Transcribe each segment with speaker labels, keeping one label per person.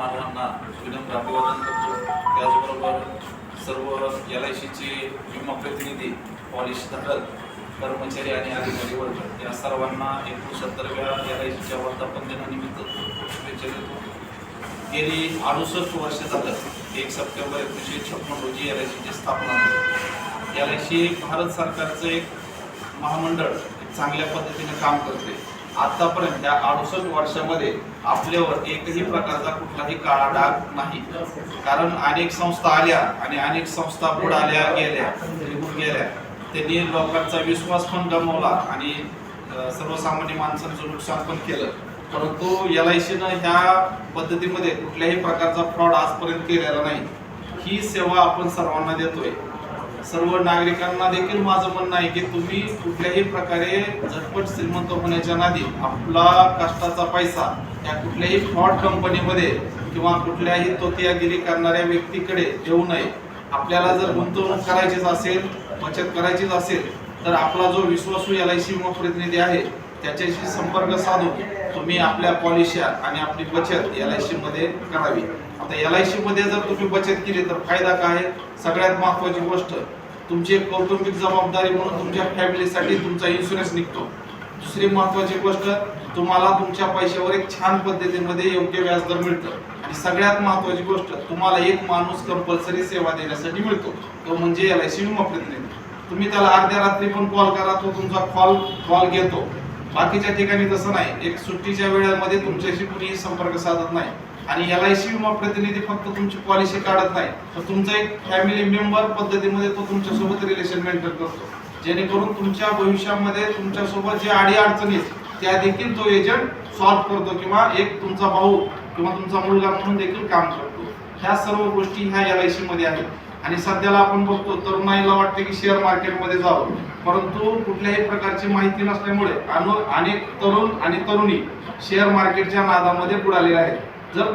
Speaker 1: महाराजांना विनम्र अभिवादन करतो. त्याचबरोबर सर्व एल आय सीचे विमा प्रतिनिधी पॉलिश धारक कर्मचारी आणि अधिकारी वर्ग या सर्वांना एकोणसत्तरव्या एल आय सीच्या वर्धापन दिनानिमित्त शुभेच्छा देतो. गेली अडुसष्ट वर्ष झालं एक सप्टेंबर एकोणीसशे छप्पन रोजी एल आय सीची स्थापना झाली. एल आय सी भारत सरकारचं एक महामंडळ एक चांगल्या पद्धतीने काम करते. आतापर्यंत त्या अडुसष्ट वर्षामध्ये आपल्यावर एकही प्रकारचा कुठलाही काळा डाग नाही. कारण अनेक संस्था आल्या आणि अनेक संस्था बुडाल्या गेल्या निघून गेल्या. त्यांनी लोकांचा विश्वास पण गमावला आणि सर्वसामान्य माणसांचं नुकसान पण केलं. परंतु एल आय सीनं ह्या पद्धतीमध्ये कुठल्याही प्रकारचा फ्रॉड आजपर्यंत केलेला नाही. ही सेवा आपण सर्वांना देतोय. सर्व नागरिकांना देखील माझं म्हणणं आहे की तुम्ही कुठल्याही प्रकारे झटपट श्रीमंत होण्याच्या नादी आपला कष्टाचा पैसा या कुठल्याही फ्रॉड कंपनीमध्ये किंवा कुठल्याही तोतियागिरी करणाऱ्या व्यक्तीकडे देऊ नये. आपल्याला जर गुंतवणूक करायचीच असेल बचत करायचीच असेल तर आपला जो विश्वासू एल आय सी प्रतिनिधी आहे त्याच्याशी संपर्क साधून तुम्ही आपल्या पॉलिश्या आणि आपली बचत एल आय सी मध्ये करावी. आता एल आय सी मध्ये जर तुम्ही बचत केली तर फायदा काय? सगळ्यात महत्त्वाची गोष्ट तुमची एक कौटुंबिक जबाबदारी म्हणून तुमच्या फॅमिलीसाठी तुमचा इन्शुरन्स निघतो. दुसरी महत्वाची गोष्ट तुम्हाला तुमच्या पैशावर एक छान पद्धतीमध्ये योग्य व्याजदर मिळतं. आणि सगळ्यात महत्वाची गोष्ट तुम्हाला एक माणूस कंपल्सरी सेवा देण्यासाठी मिळतो. तो म्हणजे एल आय सी विमा प्रतिनिधी तुम्ही त्याला अर्ध्या रात्री पण कॉल करा तो तुमचा कॉल कॉल घेतो. बाकीच्या ठिकाणी तसं नाही. एक सुट्टीच्या वेळेमध्ये तुमच्याशी कुणीही संपर्क साधत नाही. आणि एल आय सी विमा प्रतिनिधी फक्त तुमची पॉलिसी काढत नाही. तर तुमचा एक फॅमिली मेंबर पद्धतीमध्ये तो तुमच्यासोबत रिलेशन मेंटेन करतो. जेणेकरून तुमच्या भविष्यामध्ये तुमच्यासोबत जे आडी अडचणी आहेत, त्या देखील तो एजंट सॉल्व्ह करतो किंवा एक तुमचा भाऊ किंवा तुमचा मुलगा म्हणून देखील काम करतो. ह्या सर्व गोष्टी ह्या एल आय सी मध्ये आहेत. आणि सध्याला आपण बघतो तरुणाईला वाटते की शेअर मार्केटमध्ये जावं. परंतु कुठल्याही प्रकारची माहिती नसल्यामुळे अनु- अनेक तरुण आणि तरुणी शेअर मार्केटच्या नादामध्ये बुडालेले आहेत. जर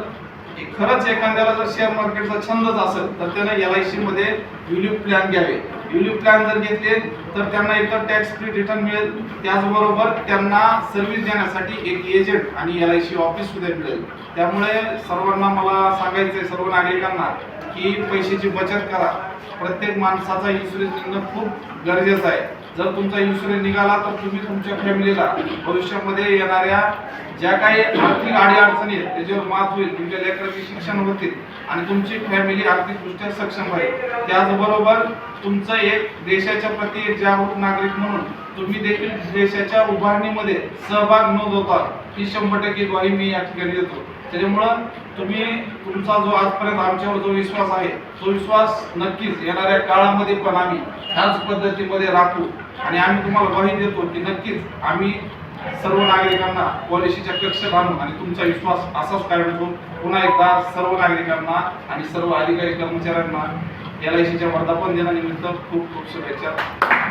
Speaker 1: खरंच एखाद्याला जर शेअर मार्केटचा छंदच असेल तर त्याने एल आय सी मध्ये युलिप प्लॅन घ्यावे. युलिप प्लॅन जर घेतले तर त्यांना एकतर टॅक्स फ्री रिटर्न मिळेल. त्याचबरोबर त्यांना सर्व्हिस देण्यासाठी एक एजंट आणि एल आय सी ऑफिस सुद्धा मिळेल. त्यामुळे सर्वांना मला सांगायचंय सर्व नागरिकांना की पैशाची बचत करा. प्रत्येक माणसाचा इन्शुरन्स घेणं खूप गरजेचं आहे. जर तुमचा इन्शुरन्स निघाला तर तुम्ही तुमच्या फॅमिलीला भविष्यामध्ये येणाऱ्या ज्या काही आर्थिक अडीअडचणी आहेत त्याच्यावर मात होईल तुमच्या लेकरांचे शिक्षण होतील आणि तुमची फॅमिली आर्थिकदृष्ट्या सक्षम राहील त्याचबरोबर तुमचं एक देशाच्या प्रती एक जागरूक नागरिक म्हणून तुम्ही देखील देशाच्या उभारणीमध्ये सहभाग न होता ही शंभर टक्के ग्वाही मी या ठिकाणी देतो. त्याच्यामुळं तुम्ही तुमचा जो आजपर्यंत आमच्यावर जो विश्वास आहे तो विश्वास नक्कीच येणाऱ्या काळामध्ये पण आम्ही ह्याच पद्धतीमध्ये राखू. आणि आम्ही तुम्हाला ग्वाही देतो की नक्कीच आम्ही सर्व नागरिकांना पॉलिसीच्या कक्षेत आणू आणि तुमचा विश्वास असाच कायम ठेवून पुन्हा एकदा सर्व नागरिकांना आणि सर्व अधिकारी कर्मचाऱ्यांना एल आय सीच्या वर्धापन दिनानिमित्त खूप खूप शुभेच्छा.